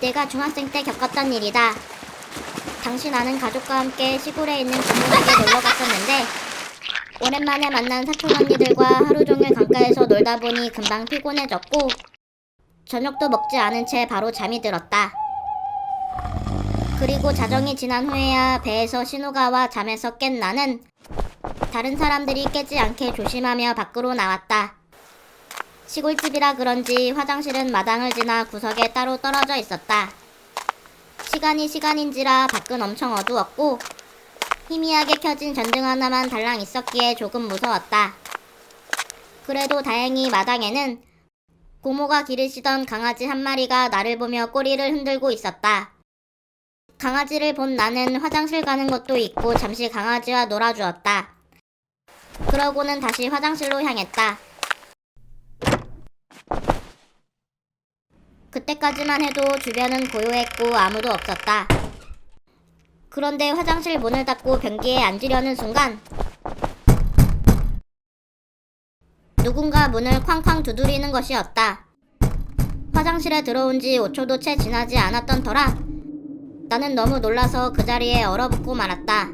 내가 중학생 때 겪었던 일이다. 당시 나는 가족과 함께 시골에 있는 부모에게 놀러 갔었는데 오랜만에 만난 사촌 언니들과 하루 종일 강가에서 놀다 보니 금방 피곤해졌고 저녁도 먹지 않은 채 바로 잠이 들었다. 그리고 자정이 지난 후에야 배에서 신호가 와 잠에서 깬 나는 다른 사람들이 깨지 않게 조심하며 밖으로 나왔다. 시골집이라 그런지 화장실은 마당을 지나 구석에 따로 떨어져 있었다. 시간이 시간인지라 밖은 엄청 어두웠고 희미하게 켜진 전등 하나만 달랑 있었기에 조금 무서웠다. 그래도 다행히 마당에는 고모가 기르시던 강아지 한 마리가 나를 보며 꼬리를 흔들고 있었다. 강아지를 본 나는 화장실 가는 것도 잊고 잠시 강아지와 놀아주었다. 그러고는 다시 화장실로 향했다. 그 때까지만 해도 주변은 고요했고 아무도 없었다. 그런데 화장실 문을 닫고 변기에 앉으려는 순간 누군가 문을 쾅쾅 두드리는 것이었다. 화장실에 들어온 지 5초도 채 지나지 않았던 터라 나는 너무 놀라서 그 자리에 얼어붙고 말았다.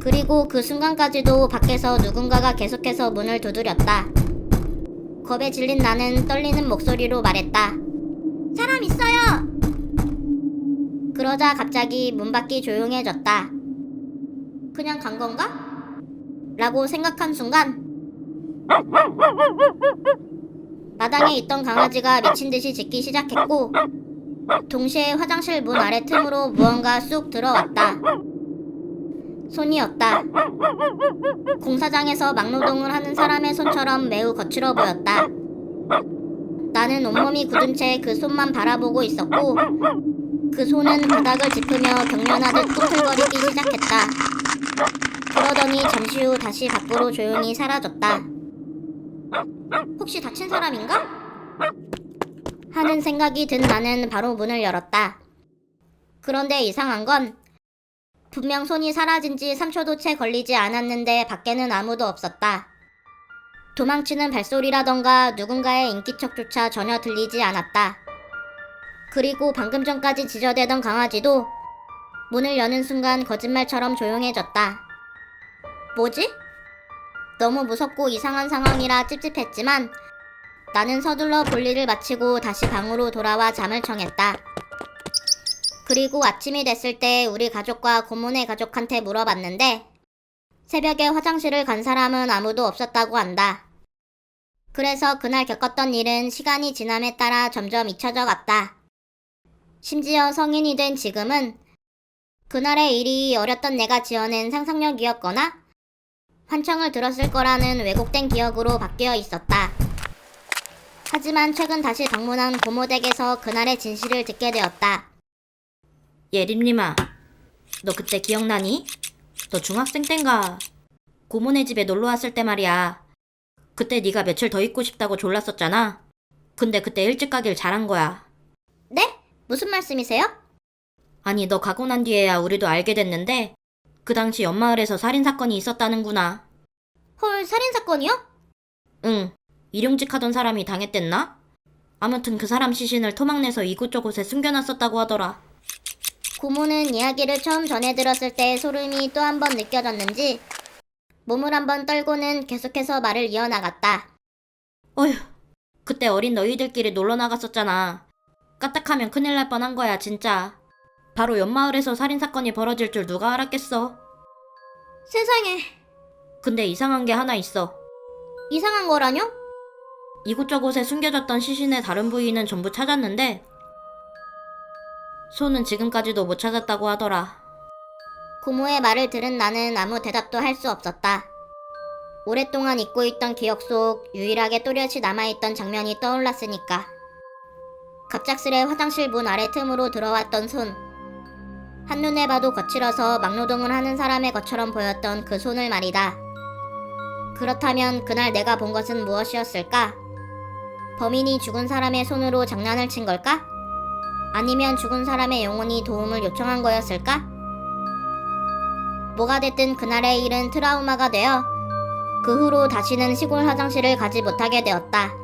그리고 그 순간까지도 밖에서 누군가가 계속해서 문을 두드렸다. 겁에 질린 나는 떨리는 목소리로 말했다. 사람 있어요! 그러자 갑자기 문 밖이 조용해졌다. 그냥 간 건가? 라고 생각한 순간 마당에 있던 강아지가 미친 듯이 짖기 시작했고 동시에 화장실 문 아래 틈으로 무언가 쑥 들어왔다. 손이었다. 공사장에서 막노동을 하는 사람의 손처럼 매우 거칠어 보였다. 나는 온몸이 굳은 채 그 손만 바라보고 있었고 그 손은 바닥을 짚으며 경련하듯 꿈틀거리기 시작했다. 그러더니 잠시 후 다시 밖으로 조용히 사라졌다. 혹시 다친 사람인가? 하는 생각이 든 나는 바로 문을 열었다. 그런데 이상한 건 분명 손이 사라진 지 3초도 채 걸리지 않았는데 밖에는 아무도 없었다. 도망치는 발소리라던가 누군가의 인기척조차 전혀 들리지 않았다. 그리고 방금 전까지 지저대던 강아지도 문을 여는 순간 거짓말처럼 조용해졌다. 뭐지? 너무 무섭고 이상한 상황이라 찝찝했지만 나는 서둘러 볼일을 마치고 다시 방으로 돌아와 잠을 청했다. 그리고 아침이 됐을 때 우리 가족과 고모네 가족한테 물어봤는데 새벽에 화장실을 간 사람은 아무도 없었다고 한다. 그래서 그날 겪었던 일은 시간이 지남에 따라 점점 잊혀져 갔다. 심지어 성인이 된 지금은 그날의 일이 어렸던 내가 지어낸 상상력이었거나 환청을 들었을 거라는 왜곡된 기억으로 바뀌어 있었다. 하지만 최근 다시 방문한 고모 댁에서 그날의 진실을 듣게 되었다. 예림님아, 너 그때 기억나니? 너 중학생 땐가 고모네 집에 놀러 왔을 때 말이야. 그때 네가 며칠 더 있고 싶다고 졸랐었잖아. 근데 그때 일찍 가길 잘한 거야. 네? 무슨 말씀이세요? 아니 너 가고 난 뒤에야 우리도 알게 됐는데 그 당시 옆마을에서 살인 사건이 있었다는구나. 헐, 살인사건이요? 응, 일용직 하던 사람이 당했댔나? 아무튼 그 사람 시신을 토막내서 이곳저곳에 숨겨놨었다고 하더라. 고모는 이야기를 처음 전해 들었을 때 소름이 또 한 번 느껴졌는지 몸을 한번 떨고는 계속해서 말을 이어나갔다. 어휴, 그때 어린 너희들끼리 놀러 나갔었잖아. 까딱하면 큰일 날 뻔한 거야, 진짜. 바로 옆마을에서 살인사건이 벌어질 줄 누가 알았겠어. 세상에, 근데 이상한 게 하나 있어. 이상한 거라뇨? 이곳저곳에 숨겨졌던 시신의 다른 부위는 전부 찾았는데, 손은 지금까지도 못 찾았다고 하더라. 고모의 말을 들은 나는 아무 대답도 할 수 없었다. 오랫동안 잊고 있던 기억 속 유일하게 또렷이 남아있던 장면이 떠올랐으니까. 갑작스레 화장실 문 아래 틈으로 들어왔던 손. 한눈에 봐도 거칠어서 막노동을 하는 사람의 것처럼 보였던 그 손을 말이다. 그렇다면 그날 내가 본 것은 무엇이었을까? 범인이 죽은 사람의 손으로 장난을 친 걸까? 아니면 죽은 사람의 영혼이 도움을 요청한 거였을까? 뭐가 됐든 그날의 일은 트라우마가 되어 그 후로 다시는 시골 화장실을 가지 못하게 되었다.